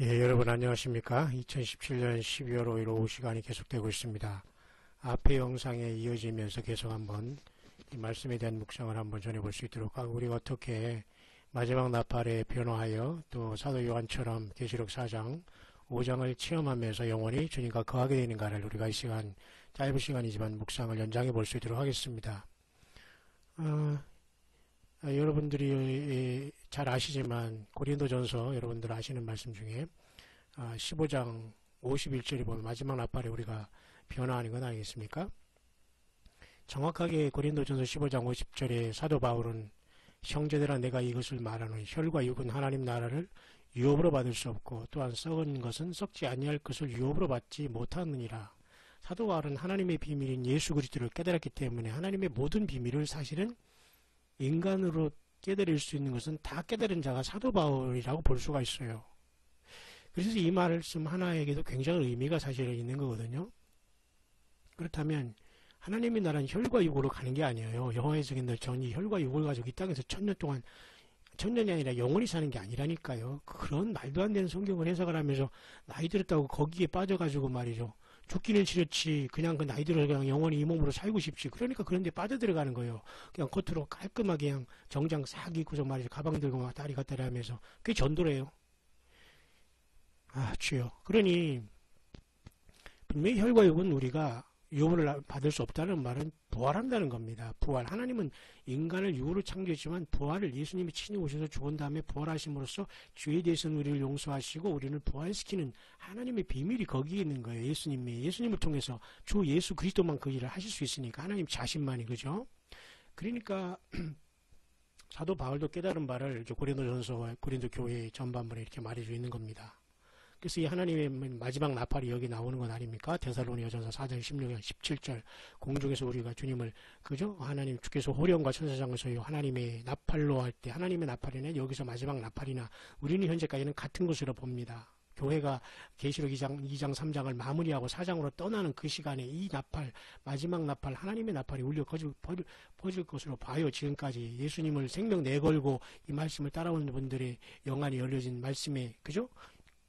예, 여러분 안녕하십니까? 2017년 12월 5일 오후 시간이 계속되고 있습니다. 앞의 영상에 이어지면서 계속 한번 이 말씀에 대한 묵상을 한번 전해볼 수 있도록 하고 우리가 어떻게 마지막 나팔에 변화하여 또 사도 요한처럼 계시록 4장 5장을 체험하면서 영원히 주님과 거하게 되는가를 우리가 이 시간 짧은 시간이지만 묵상을 연장해 볼 수 있도록 하겠습니다. 어, 아, 여러분들이 잘 아시지만 고린도전서 여러분들 아시는 말씀 중에 15장 아, 51절에 보면 마지막 나팔에 우리가 변화하는 건 아니겠습니까? 정확하게 고린도전서 15장 50절에 사도 바울은 형제들아 내가 이것을 말하는 혈과 육은 하나님 나라를 유업으로 받을 수 없고 또한 썩은 것은 썩지 아니할 것을 유업으로 받지 못하느니라. 사도 바울은 하나님의 비밀인 예수 그리스도를 깨달았기 때문에 하나님의 모든 비밀을 사실은 인간으로 깨달을 수 있는 것은 다 깨달은 자가 사도 바울이라고 볼 수가 있어요. 그래서 이 말씀 하나에게도 굉장히 의미가 사실은 있는 거거든요. 그렇다면 하나님의 나라는 혈과 육으로 가는 게 아니에요. 여호와의 증인들 전이 혈과 육을 가지고 이 땅에서 천년 동안 천년이 아니라 영원히 사는 게 아니라니까요. 그런 말도 안 되는 성경을 해석을 하면서 나이 들었다고 거기에 빠져가지고 말이죠. 죽기는 싫었지 그냥 그 나이 들어 그냥 영원히 이 몸으로 살고 싶지. 그러니까 그런 데 빠져들어가는 거예요. 그냥 겉으로 깔끔하게 그냥 정장 싹 입고서 말이죠. 가방 들고 막 다리 갔다리 하면서. 그게 전도래요. 아 주여 그러니 분명히 혈과 육은 우리가 유업을 받을 수 없다는 말은 부활한다는 겁니다. 부활. 하나님은 인간을 육으로 창조했지만 부활을 예수님이 친히 오셔서 죽은 다음에 부활하심으로써 죄에 대해서는 우리를 용서하시고 우리를 부활시키는 하나님의 비밀이 거기에 있는 거예요. 예수님이. 예수님을 통해서 주 예수 그리스도만 그 일을 하실 수 있으니까 하나님 자신만이 그죠? 그러니까 사도 바울도 깨달은 바를 고린도 전서와 고린도 교회 전반부에 이렇게 말해주고 있는 겁니다. 그래서 이 하나님의 마지막 나팔이 여기 나오는 건 아닙니까? 데살로니가전서 4장 16절 17절 공중에서 우리가 주님을 그죠? 하나님 주께서 호령과 천사장에서 하나님의 나팔로 할 때 하나님의 나팔이나 여기서 마지막 나팔이나 우리는 현재까지는 같은 것으로 봅니다. 교회가 계시록 2장, 2장 3장을 마무리하고 4장으로 떠나는 그 시간에 이 나팔 마지막 나팔 하나님의 나팔이 울려 퍼질, 퍼질 것으로 봐요. 지금까지 예수님을 생명 내걸고 이 말씀을 따라오는 분들의 영안이 열려진 말씀에 그죠?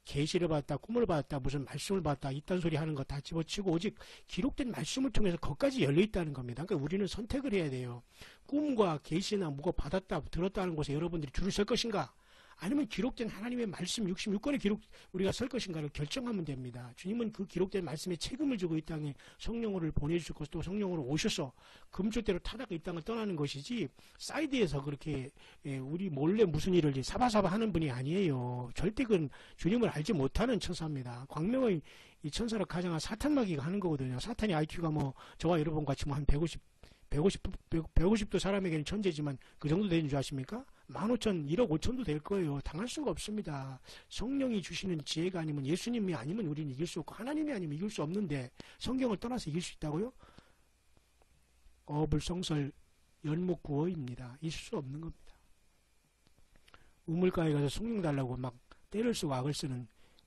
계시를 받았다, 꿈을 받았다, 무슨 말씀을 받았다, 이딴 소리 하는 거 다 집어치고 오직 기록된 말씀을 통해서 거기까지 열려 있다는 겁니다. 그러니까 우리는 선택을 해야 돼요. 꿈과 계시나 뭐가 받았다, 들었다는 곳에 여러분들이 줄을 설 것인가? 아니면 기록된 하나님의 말씀 66권의 기록 우리가 설 것인가를 결정하면 됩니다. 주님은 그 기록된 말씀에 책임을 지고 이 땅에 성령으로 보내주실 것도 성령으로 오셔서 금줄대로 타다가 이 땅을 떠나는 것이지 사이드에서 그렇게 예, 우리 몰래 무슨 일을 사바사바 하는 분이 아니에요. 절대 그건 주님을 알지 못하는 천사입니다. 광명의 이 천사를 가장한 사탄마귀가 하는 거거든요. 사탄이 IQ가 뭐 저와 여러분 같이 뭐 한 150, 150, 150도 사람에게는 천재지만 그 정도 되는 줄 아십니까? 15,000, 1억 5천도 될 거예요. 당할 수가 없습니다. 성령이 주시는 지혜가 아니면 예수님이 아니면 우리는 이길 수 없고 하나님이 아니면 이길 수 없는데 성경을 떠나서 이길 수 있다고요? 어불성설 연목구어입니다. 있을 수 없는 겁니다. 우물가에 가서 성령 달라고 막 때를 쓰고 악을 쓰는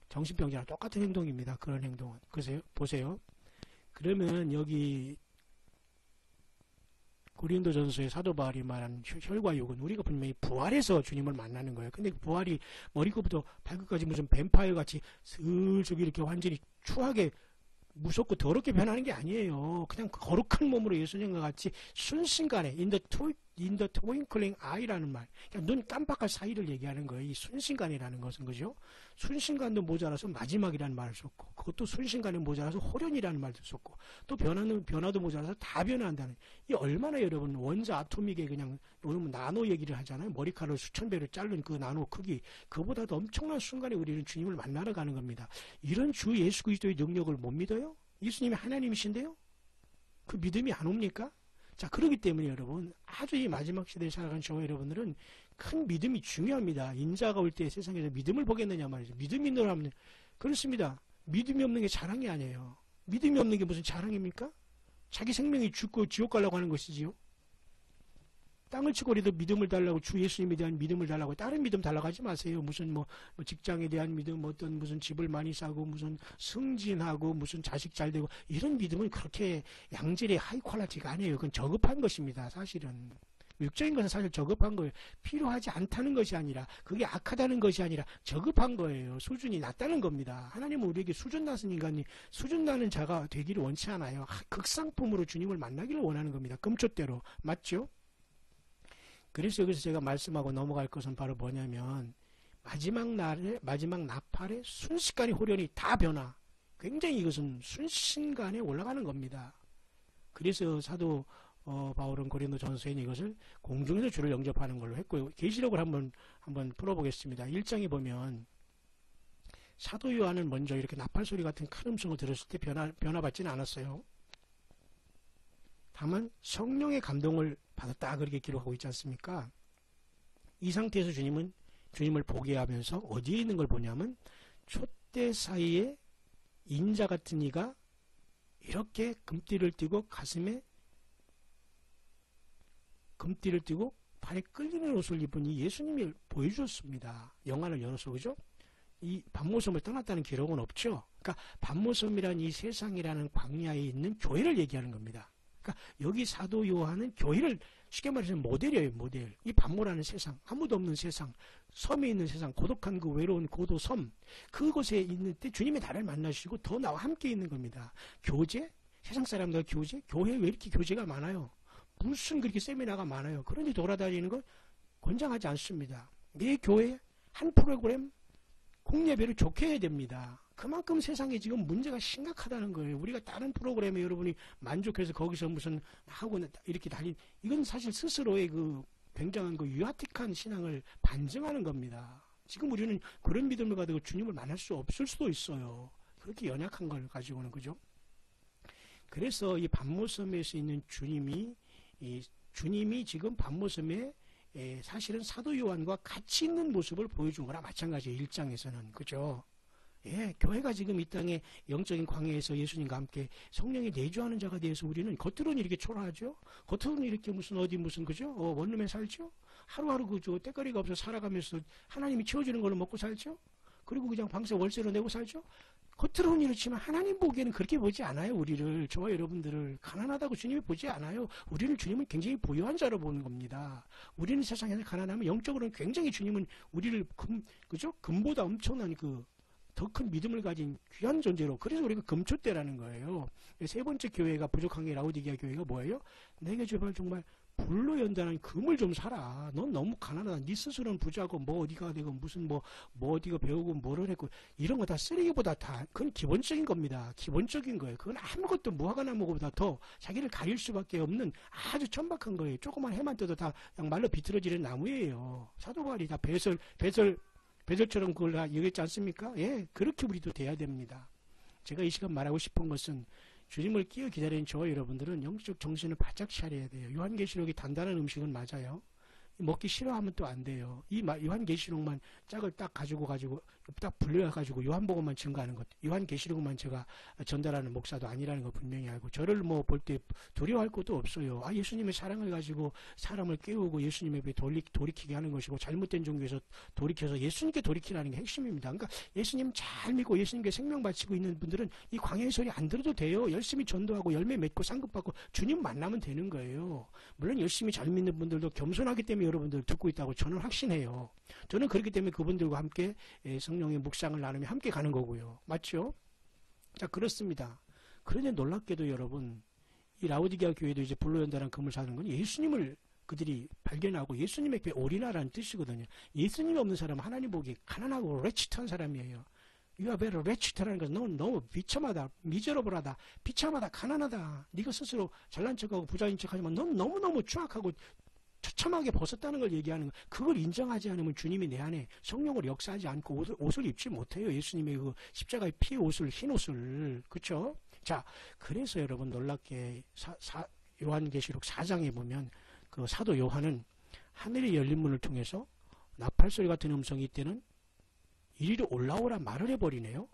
정신병자랑 똑같은 행동입니다. 그런 행동은. 그래서 보세요. 그러면 여기 고린도 전서의 사도 바울이 말한 혈과 육은 우리가 분명히 부활해서 주님을 만나는 거예요. 근데 그 부활이 머리끝부터 발끝까지 무슨 뱀파이어 같이 슬쩍 이렇게 완전히 추하게 무섭고 더럽게 변하는 게 아니에요. 그냥 거룩한 몸으로 예수님과 같이 순식간에 in the the twinkling eye라는 말. 그냥 눈 깜빡할 사이를 얘기하는 거예요. 이 순식간이라는 것은 그죠? 순식간도 모자라서 마지막이라는 말을 썼고, 그것도 순식간에 모자라서 호련이라는 말도 썼고, 또 변하는 변화도 모자라서 다 변한다는. 이 얼마나 여러분 원자 아토믹에 그냥 오늘 나노 얘기를 하잖아요. 머리카락을 수천 배를 자른 그 나노 크기, 그보다도 엄청난 순간에 우리는 주님을 만나러 가는 겁니다. 이런 주 예수 그리스도의 능력을 못 믿어요? 예수님이 하나님이신데요? 그 믿음이 안 옵니까? 자, 그렇기 때문에 여러분, 아주 이 마지막 시대에 살아간 저와 여러분들은 큰 믿음이 중요합니다. 인자가 올 때 세상에서 믿음을 보겠느냐 말이죠. 믿음이 사람은 그렇습니다. 믿음이 없는 게 자랑이 아니에요. 믿음이 없는 게 무슨 자랑입니까? 자기 생명이 죽고 지옥 가려고 하는 것이지요. 땅을 치고 우리도 믿음을 달라고 주 예수님에 대한 믿음을 달라고 다른 믿음 달라고 하지 마세요. 무슨 뭐, 뭐 직장에 대한 믿음, 어떤 무슨 집을 많이 사고 무슨 승진하고 무슨 자식 잘 되고 이런 믿음은 그렇게 양질의 하이 퀄리티가 아니에요. 그건 저급한 것입니다. 사실은 육적인 것은 사실 저급한 거예요. 필요하지 않다는 것이 아니라 그게 악하다는 것이 아니라 저급한 거예요. 수준이 낮다는 겁니다. 하나님은 우리에게 수준 낮은 인간이 수준 낮은 자가 되기를 원치 않아요. 극상품으로 주님을 만나기를 원하는 겁니다. 금초대로 맞죠? 그래서 여기서 제가 말씀하고 넘어갈 것은 바로 뭐냐면 마지막 날에 마지막 나팔에 순식간에 호련이 다 변화. 굉장히 이것은 순식간에 올라가는 겁니다. 그래서 사도 어, 바울은 고린도 전서에 이것을 공중에서 주를 영접하는 걸로 했고요. 계시록을 한번 한번 풀어보겠습니다. 1장에 보면 사도 요한은 먼저 이렇게 나팔 소리 같은 큰 음성을 들었을 때 변화 변화받지는 않았어요. 다만 성령의 감동을 받았다 그렇게 기록하고 있지 않습니까? 이 상태에서 주님은 주님을 보게 하면서 어디에 있는 걸 보냐면 촛대 사이에 인자 같은 이가 이렇게 금띠를 띠고 가슴에 금띠를 띠고 발에 끌리는 옷을 입은 이 예수님이 보여주었습니다. 영안을 열어서 그죠? 이 반모섬을 떠났다는 기록은 없죠. 그러니까 반모섬이란 이 세상이라는 광야에 있는 교회를 얘기하는 겁니다. 그러니까 여기 사도 요한은 교회를 쉽게 말해서 모델이에요, 모델. 이 반모라는 세상, 아무도 없는 세상, 섬에 있는 세상, 고독한 그 외로운 고도 섬, 그곳에 있는 때 주님의 나를 만나시고 더 나와 함께 있는 겁니다. 교제? 세상 사람들 교제? 교회 왜 이렇게 교제가 많아요? 무슨 그렇게 세미나가 많아요? 그런데 돌아다니는 건 권장하지 않습니다. 내 교회 한 프로그램 공예배를 좋게 해야 됩니다. 그만큼 세상에 지금 문제가 심각하다는 거예요. 우리가 다른 프로그램에 여러분이 만족해서 거기서 무슨 하고 이렇게 달린 이건 사실 스스로의 그 굉장한 그 유아틱한 신앙을 반증하는 겁니다. 지금 우리는 그런 믿음을 가지고 주님을 만날 수 없을 수도 있어요. 그렇게 연약한 걸 가지고는 그죠? 그래서 이 반모섬에서 있는 주님이 이 주님이 지금 반모섬에 사실은 사도 요한과 같이 있는 모습을 보여준 거나 마찬가지예요. 일장에서는 그죠? 예, 교회가 지금 이 땅에 영적인 광야에서 예수님과 함께 성령이 내주하는 자가 되어서 우리는 겉으로는 이렇게 초라하죠? 겉으로는 이렇게 무슨 어디 무슨 그죠? 어, 원룸에 살죠? 하루하루 그저 때거리가 없어 살아가면서 하나님이 채워주는 걸로 먹고 살죠? 그리고 그냥 방세 월세로 내고 살죠? 겉으로는 이렇지만 하나님 보기에는 그렇게 보지 않아요. 우리를 저와 여러분들을 가난하다고 주님이 보지 않아요. 우리는 주님은 굉장히 부유한 자로 보는 겁니다. 우리는 세상에서 가난하면 영적으로는 굉장히 주님은 우리를 금 그죠 금보다 엄청난 그 더 큰 믿음을 가진 귀한 존재로 그래서 우리가 금초대라는 거예요. 세 번째 교회가 부족한 게 라우디게아 교회가 뭐예요? 내게 제발 정말 불로 연단한 금을 좀 사라. 넌 너무 가난하다. 네 스스로는 부자고 뭐 어디가 되고 무슨 뭐, 뭐 어디가 배우고 뭐를 했고 이런 거 다 쓰레기보다 다 그건 기본적인 겁니다. 기본적인 거예요. 그건 아무것도 무화과 나무보다 더 자기를 가릴 수밖에 없는 아주 천박한 거예요. 조그만 해만 떠도 다 그냥 말로 비틀어지는 나무예요. 사도바울이 다 배설 배설 베드로처럼 그걸 얘기했지 않습니까? 예, 그렇게 우리도 돼야 됩니다. 제가 이 시간 말하고 싶은 것은 주님을 끼어 기다리는 저와 여러분들은 영적 정신을 바짝 차려야 돼요. 요한계시록이 단단한 음식은 맞아요. 먹기 싫어하면 또 안 돼요. 이 요한계시록만 짝을 딱 가지고 가지고 딱 불려가지고 요한복음만 증거하는 것, 요한계시록만 제가 전달하는 목사도 아니라는 거 분명히 알고 저를 뭐 볼 때 두려워할 것도 없어요. 아 예수님의 사랑을 가지고 사람을 깨우고 예수님에게 돌리, 돌이키게 하는 것이고 잘못된 종교에서 돌이켜서 예수님께 돌이키라는 게 핵심입니다. 그러니까 예수님 잘 믿고 예수님께 생명 바치고 있는 분들은 이 광야의 소리 안 들어도 돼요. 열심히 전도하고 열매 맺고 상급받고 주님 만나면 되는 거예요. 물론 열심히 잘 믿는 분들도 겸손하기 때문에 여러분들 듣고 있다고 저는 확신해요. 저는 그렇기 때문에 그분들과 함께 성 령의 묵상을 나누며 함께 가는 거고요. 맞죠? 자, 그렇습니다. 그런데 놀랍게도 여러분, 이 라우디게아 교회도 이제 불로 연단한 금을 사는 건 예수님을 그들이 발견하고 예수님에게 올인하라는 뜻이거든요. 예수님이 없는 사람은 하나님 보기 가난하고 레치트한 사람이에요. 유아베르 레치트라는 것은 너무, 너무 비참하다, 미저러블하다, 비참하다, 가난하다. 네가 스스로 잘난 척하고 부자인 척하지만 넌 너무너무 추악하고 처참하게 벗었다는 걸 얘기하는 거. 그걸 인정하지 않으면 주님이 내 안에 성령을 역사하지 않고 옷을, 옷을 입지 못해요. 예수님의 그 십자가의 피 옷을 흰 옷을 그렇죠? 자, 그래서 여러분 놀랍게 사, 사, 요한계시록 4장에 보면 그 사도 요한은 하늘의 열린 문을 통해서 나팔 소리 같은 음성이 이때는 이리로 올라오라 말을 해버리네요.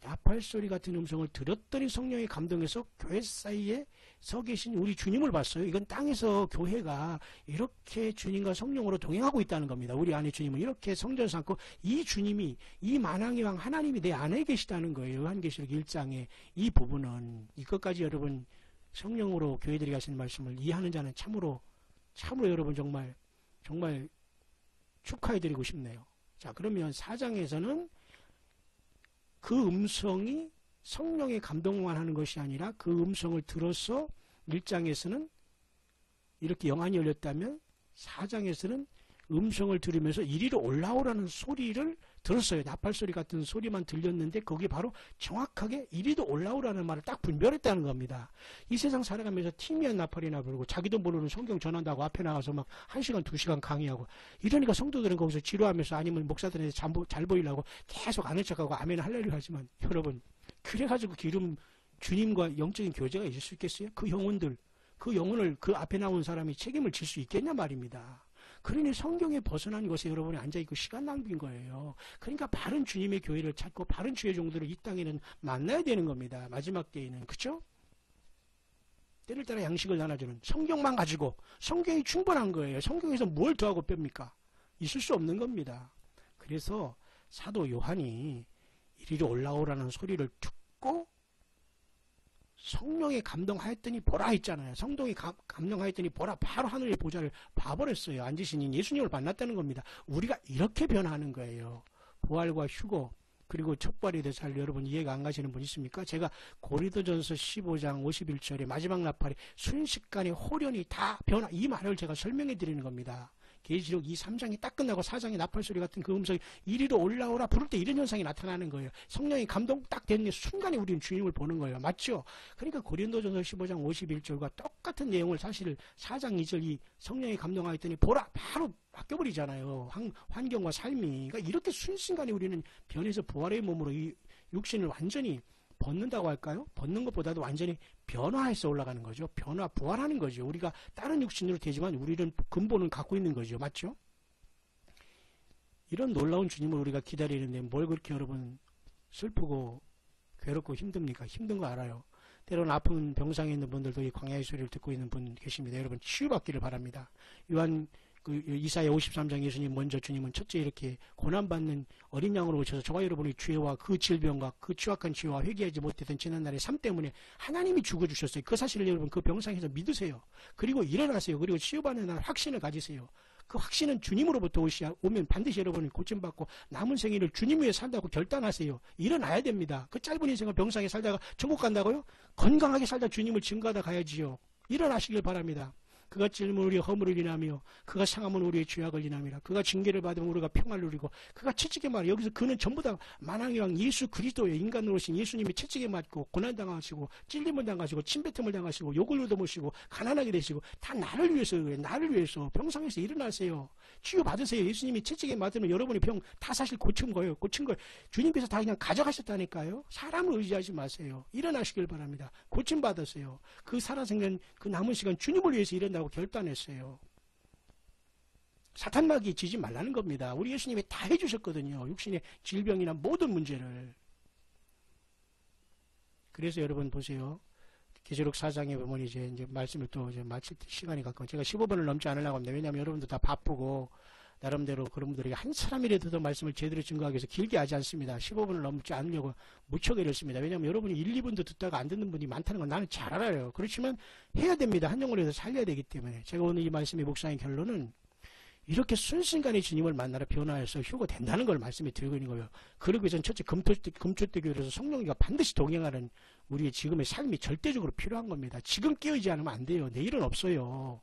나팔 소리 같은 음성을 들었더니 성령의 감동에서 교회 사이에 서 계신 우리 주님을 봤어요. 이건 땅에서 교회가 이렇게 주님과 성령으로 동행하고 있다는 겁니다. 우리 안에 주님은 이렇게 성전 삼고 이 주님이 이 만왕의 왕 하나님이 내 안에 계시다는 거예요. 요한계시록 1장에 이 부분은 이것까지 여러분 성령으로 교회들이 하신 말씀을 이해하는 자는 참으로 참으로 여러분 정말 정말 축하해드리고 싶네요. 자 그러면 사장에서는 그 음성이 성령의 감동만 하는 것이 아니라 그 음성을 들어서 1장에서는 이렇게 영안이 열렸다면 4장에서는 음성을 들으면서 이리로 올라오라는 소리를 들었어요. 나팔 소리 같은 소리만 들렸는데 거기 바로 정확하게 이리도 올라오라는 말을 딱 분별했다는 겁니다. 이 세상 살아가면서 티미한 나팔이나 부르고 자기도 모르는 성경 전한다고 앞에 나가서 막 1시간, 2시간 강의하고 이러니까 성도들은 거기서 지루하면서 아니면 목사들한테 잘, 보, 잘 보이려고 계속 아는 척하고 아멘 할렐루야 하지만 여러분 그래가지고 기름 주님과 영적인 교제가 있을 수 있겠어요? 그 영혼들 그 영혼을 그 앞에 나온 사람이 책임을 질 수 있겠냐 말입니다. 그러니 성경에 벗어난 곳에 여러분이 앉아있고 시간 낭비인 거예요. 그러니까 바른 주님의 교회를 찾고 바른 주의 종들을 이 땅에는 만나야 되는 겁니다. 마지막 때에는. 그쵸? 때를 따라 양식을 나눠주는 성경만 가지고 성경이 충분한 거예요. 성경에서 뭘 더하고 뺍니까? 있을 수 없는 겁니다. 그래서 사도 요한이 이리로 올라오라는 소리를 듣고 성령에 감동하였더니 보라 했잖아요. 성동이 감동하였더니 보라 바로 하늘의 보좌를 봐버렸어요. 앉으신 예수님을 만났다는 겁니다. 우리가 이렇게 변하는 거예요. 부활과 휴고 그리고 대해서 잘 여러분 이해가 안 가시는 분 있습니까? 제가 고리도전서 15장 51절에 마지막 나팔에 순식간에 호련이 다 변화 이 말을 제가 설명해 드리는 겁니다. 계시록 이 3장이 딱 끝나고 4장의 나팔 소리 같은 그 음성이 이리로 올라오라 부를 때 이런 현상이 나타나는 거예요. 성령이 감동 딱 되는 순간에 우리는 주님을 보는 거예요. 맞죠? 그러니까 고린도전서 15장 51절과 똑같은 내용을 사실 4장 2절 이 성령이 감동하였더니 보라 바로 바뀌어버리잖아요. 환, 환경과 삶이. 그러니까 이렇게 순식간에 우리는 변해서 부활의 몸으로 이 육신을 완전히 벗는다고 할까요? 벗는 것보다도 완전히 변화해서 올라가는 거죠. 변화, 부활하는 거죠. 우리가 다른 육신으로 되지만 우리는 근본은 갖고 있는 거죠. 맞죠? 이런 놀라운 주님을 우리가 기다리는데 뭘 그렇게 여러분 슬프고 괴롭고 힘듭니까? 힘든 거 알아요. 때로는 아픈 병상에 있는 분들도 이 광야의 소리를 듣고 있는 분 계십니다. 여러분 치유받기를 바랍니다. 요한 그 이사야 53장 예수님 먼저 주님은 첫째 이렇게 고난받는 어린 양으로 오셔서 저와 여러분의 죄와 그 질병과 그 추악한 죄와 회개하지 못했던 지난날의 삶 때문에 하나님이 죽어주셨어요. 그 사실을 여러분 그 병상에서 믿으세요. 그리고 일어나세요. 그리고 치유받는 날 확신을 가지세요. 그 확신은 주님으로부터 오면 반드시 여러분이 고침받고 남은 생일을 주님 위해 산다고 결단하세요. 일어나야 됩니다. 그 짧은 인생을 병상에 살다가 천국 간다고요? 건강하게 살다 주님을 증거하다 가야지요. 일어나시길 바랍니다. 그가 찔면 우리의 허물을 인하며 그가 상하면 우리의 죄악을 인함이라. 그가 징계를 받으면 우리가 평화를 누리고 그가 채찍에 맞아 여기서 그는 전부 다 만왕이왕 예수 그리스도의 인간으로 오신 예수님이 채찍에 맞고 고난당하시고 찔림을 당하시고 침뱉음을 당하시고 욕을 얻어보시고 가난하게 되시고 다 나를 위해서 나를 위해서. 병상에서 일어나세요. 치유 받으세요. 예수님이 채찍에 맞으면 여러분이 병 다 사실 고친 거예요. 고친 걸. 주님께서 다 그냥 가져가셨다니까요. 사람을 의지하지 마세요. 일어나시길 바랍니다. 고침 받으세요. 그 살아생전 그 남은 시간 주님을 위해서 일어나 된다고 결단했어요. 사탄막이 지지 말라는 겁니다. 우리 예수님이 다 해주셨거든요. 육신의 질병이나 모든 문제를. 그래서 여러분 보세요. 계시록 4장에 보면 이제, 이제 말씀을 또 이제 마칠 시간이 가까워. 제가 15분을 넘지 않으려고 합니다. 왜냐하면 여러분들 다 바쁘고 나름대로 그런 분들에게 한 사람이라도 더 말씀을 제대로 증거하기 위해서 길게 하지 않습니다. 15분을 넘지 않으려고 무척 애를 씁니다. 왜냐하면 여러분이 1, 2분도 듣다가 안 듣는 분이 많다는 건 나는 잘 알아요. 그렇지만 해야 됩니다. 한 영혼에서 살려야 되기 때문에. 제가 오늘 이 말씀의 목사의 결론은 이렇게 순식간에 주님을 만나러 변화해서 휴고된다는 걸 말씀에 드리고 있는 거예요. 그러기 전 첫째 금토대, 금초대교회에서 성령이가 반드시 동행하는 우리의 지금의 삶이 절대적으로 필요한 겁니다. 지금 깨어있지 않으면 안 돼요. 내일은 없어요.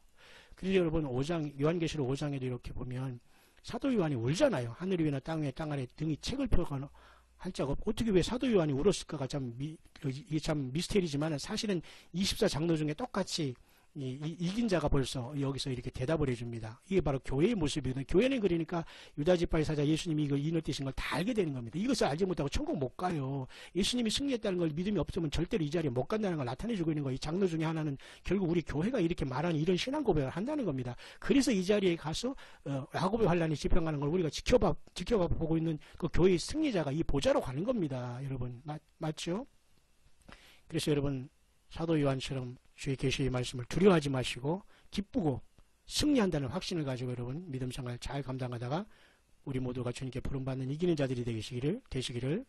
그래서 여러분 5장 요한계시록 5장에도 이렇게 보면 사도 요한이 울잖아요. 하늘 위나 땅 위에 땅 아래 등이 책을 펴거나 할 자가 어떻게 왜 사도 요한이 울었을까가 참 미, 이게 참 미스테리지만 사실은 24장로 중에 똑같이 이, 이 긴 자가 벌써 여기서 이렇게 대답을 해줍니다. 이게 바로 교회의 모습이거든요. 교회는 그러니까 유다지파의 사자 예수님이 이거 인을 떼신 걸 다 알게 되는 겁니다. 이것을 알지 못하고 천국 못 가요. 예수님이 승리했다는 걸 믿음이 없으면 절대로 이 자리에 못 간다는 걸 나타내주고 있는 거예요. 이 장로 중에 하나는 결국 우리 교회가 이렇게 말하는 이런 신앙 고백을 한다는 겁니다. 그래서 이 자리에 가서 어, 야곱의 환란이 집행하는 걸 우리가 지켜봐 지켜봐 보고 있는 그 교회의 승리자가 이 보좌로 가는 겁니다. 여러분 맞, 맞죠? 그래서 여러분 사도 요한처럼 주의 계시의 말씀을 두려워하지 마시고 기쁘고 승리한다는 확신을 가지고 여러분 믿음 생활 잘 감당하다가 우리 모두가 주님께 부름받는 이기는 자들이 되시기를 되시기를